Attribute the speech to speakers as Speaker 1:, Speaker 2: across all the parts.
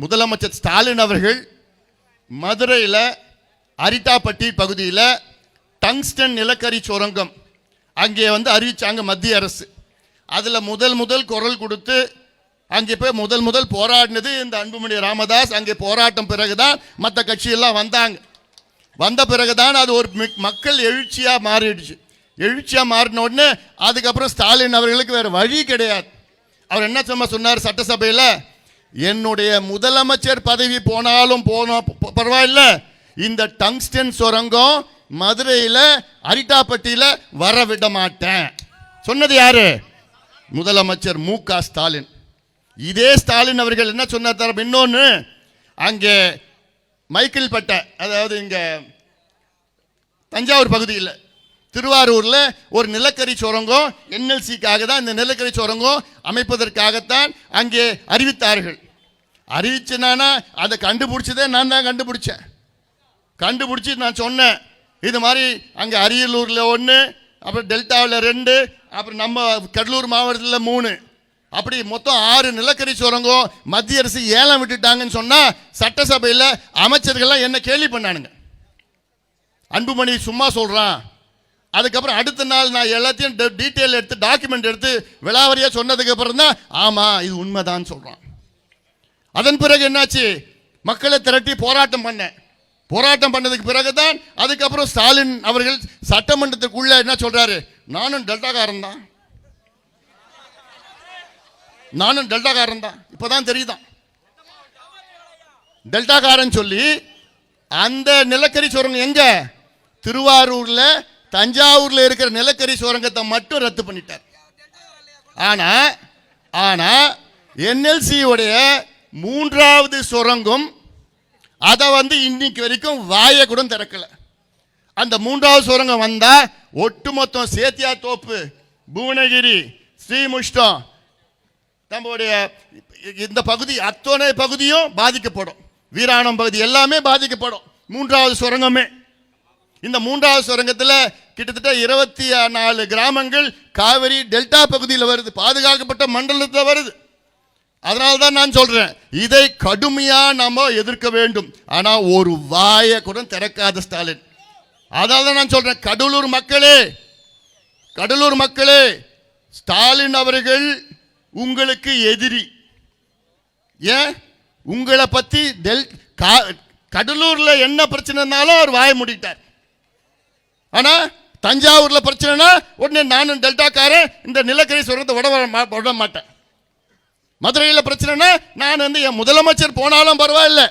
Speaker 1: முதலமைச்சர் ஸ்டாலின் அவர்கள் மதுரையில் அரிட்டாப்பட்டி பகுதியில் டங்ஸ்டன் நிலக்கரி சுரங்கம். அங்கே வந்து அறிவித்தாங்க மத்திய அரசு. அதில் முதல் முதல் குரல் கொடுத்து அங்கே போய் முதல் முதல் போராடினது இந்த அன்புமணி ராமதாஸ். அங்கே போராட்டம் பிறகுதான் மற்ற கட்சியெல்லாம் வந்தாங்க. வந்த பிறகுதான் அது ஒரு மிக்- மக்கள் எழுச்சியாக மாறிடுச்சு. எழுச்சியாக மாறின உடனே அதுக்கப்புறம் ஸ்டாலின் அவர்களுக்கு வேறு வழி கிடையாது. அவர் என்ன சும்மா சொன்னார் சட்டசபையில்? என்னுடைய முதலமைச்சர் பதவி போனாலும் போனோம் பரவாயில்ல. இந்த டங்ஸ்டன் சுரங்கம் மதுரையில் அரிட்டாப்பட்டியில் வர விட மாட்டேன். சொன்னது யாரு? முதலமைச்சர் மு க ஸ்டாலின். இதே ஸ்டாலின் அவர்கள் என்ன சொன்னார் தரம் இன்னொன்று அங்கே மைக்கேல் பட்டை அதாவது இங்கே தஞ்சாவூர் பகுதியில் திருவாரூரில் ஒரு நிலக்கரி சுரங்கம் என்எல்சிக்காக தான் இந்த நிலக்கரி சுரங்கம் அமைப்பதற்காகத்தான் அங்கே அறிவித்தார்கள். அறிவிச்சனானா அதை கண்டுபிடிச்சதே நான் தான் கண்டுபிடிச்சேன். கண்டுபிடிச்சி நான் சொன்னேன் இது மாதிரி அங்கே அரியலூரில் ஒன்று அப்புறம் டெல்டாவில் ரெண்டு அப்புறம் நம்ம கடலூர் மாவட்டத்தில் மூணு. அப்படி மொத்தம் ஆறு நிலக்கரி சுரங்கம் மத்திய அரசு ஏலம் விட்டுட்டாங்கன்னு சொன்னால் சட்டசபையில் அமைச்சர்கள்லாம் என்ன கேள்வி பண்ணானுங்க. அன்புமணி சும்மா சொல்கிறான் அதுக்கப்புறம் அடுத்த நாள் நான் எல்லாத்தையும் டீட்டெயில் எடுத்து டாக்குமெண்ட் எடுத்து விலாவரியாக சொன்னதுக்கு அப்புறம் தான் ஆமாம் இது உண்மைதான் சொல்கிறான் அதன் பிறகு என்னாச்சு? மக்களை திரட்டி போராட்டம் பண்ணேன். போராட்டம் பண்ணதுக்கு பிறகு தான் அதுக்கப்புறம் ஸ்டாலின் அவர்கள் சட்டமன்றத்துக்குள்ள என்ன சொல்றாரு? நானும் டெல்டாக்காரன் தான். நானும் டெல்டாக்காரன் தான். இப்போதான் தெரியுதான். டெல்டாக்காரன் சொல்லி அந்த நிலக்கரி சுரங்கம் எங்க? திருவாரூர்ல தஞ்சாவூர்ல இருக்கிற நிலக்கரி சுரங்கத்தை மட்டும் ரத்து பண்ணிட்டார். ஆனா ஆனா என்எல்சி உடைய மூன்றாவது சுரங்கம் அதை வந்து இன்னைக்கு வரைக்கும் வாயை கூட திறக்கல. அந்த மூன்றாவது சுரங்கம் வந்தா ஒட்டுமொத்தம் சேத்தியா தோப்பு புவனகிரி ஸ்ரீமுஷ்டம் நம்மளுடைய இந்த பகுதி அத்தோனை பகுதியும் பாதிக்கப்படும். வீராணம் பகுதி எல்லாமே பாதிக்கப்படும். மூன்றாவது சுரங்கமே. இந்த மூன்றாவது சுரங்கத்தில் கிட்டத்தட்ட இருபத்தி நாலு கிராமங்கள் காவிரி டெல்டா பகுதியில் வருது. பாதுகாக்கப்பட்ட மண்டலத்தில் வருது. அதனால தான் நான் சொல்கிறேன் இதை கடுமையாக நாம் எதிர்க்க வேண்டும். ஆனால் ஒரு வாயை கூட திறக்காத ஸ்டாலின். அதனால தான் நான் சொல்கிறேன் கடலூர் மக்களே கடலூர் மக்களே ஸ்டாலின் அவர்கள் உங்களுக்கு எதிரி. ஏன்? உங்களை பற்றி டெல் கா- என்ன பிரச்சனைனாலும் அவர் வாய மூடிட்டார். ஆனால் தஞ்சாவூரில் பிரச்சனைனா உடனே நானும் டெல்டாக்காரன் இந்த நிலக்கரி சுரத்தை விட விட மாட்டேன். மதுரையில் பிரச்சனைனா நான் வந்து என் முதலமைச்சர் போனாலும் பரவாயில்ல.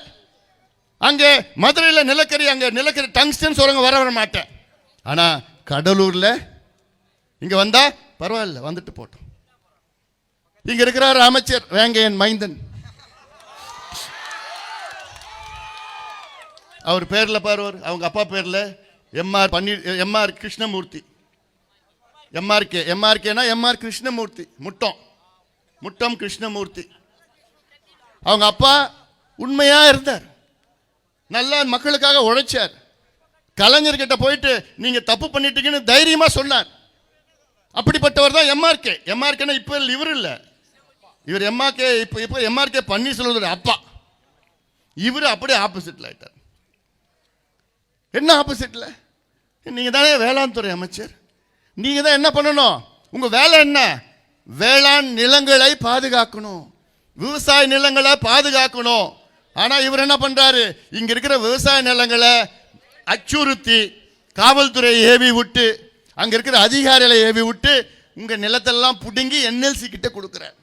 Speaker 1: அங்கே மதுரையில் நிலக்கரி அங்கே நிலக்கரி டங்ஸ்டன் சுரங்க வர வர மாட்டேன். ஆனால் கடலூரில் இங்கே வந்தால் பரவாயில்ல வந்துட்டு போட்டோம். இங்கே இருக்கிறார் அமைச்சர் வேங்கையன் மைந்தன். அவர் பேரில் பாருவார். அவங்க அப்பா பேரில் MR Panneer MR Krishnamoorthy MRK எம்ஆர்கேனா MR Krishnamurthy Muttam. Muttam Krishnamurthy அவங்க அப்பா உண்மையாக இருந்தார். நல்லா மக்களுக்காக உழைச்சார். கலைஞர்கிட்ட போயிட்டு நீங்கள் தப்பு பண்ணிட்டீங்கன்னு தைரியமாக சொன்னார். அப்படிப்பட்டவர் தான் எம்ஆர்கே எம்ஆர்கேனா இப்போ இவர் இல்லை. இவர் எம்ஆர்கே இப்போ இப்போ எம்ஆர்கே பன்னீர்செல்வத்தோட அப்பா. இவர் அப்படியே ஆப்போசிட்டில் ஆயிட்டார். என்ன ஆப்போசிட்டில் நீங்கள் தானே வேளாண் துறை அமைச்சர். நீங்கள் தான் என்ன பண்ணணும்? உங்கள் வேலை என்ன? வேளாண் நிலங்களை பாதுகாக்கணும். விவசாய நிலங்களை பாதுகாக்கணும். ஆனால் இவர் என்ன பண்ணுறாரு இங்கே இருக்கிற விவசாய நிலங்களை அச்சுறுத்தி காவல்துறை ஏவி விட்டு அங்கே இருக்கிற அதிகாரிகளை ஏவி விட்டு உங்கள் நிலத்தெல்லாம் பிடுங்கி என்எல்சி கிட்ட கொடுக்குறார்.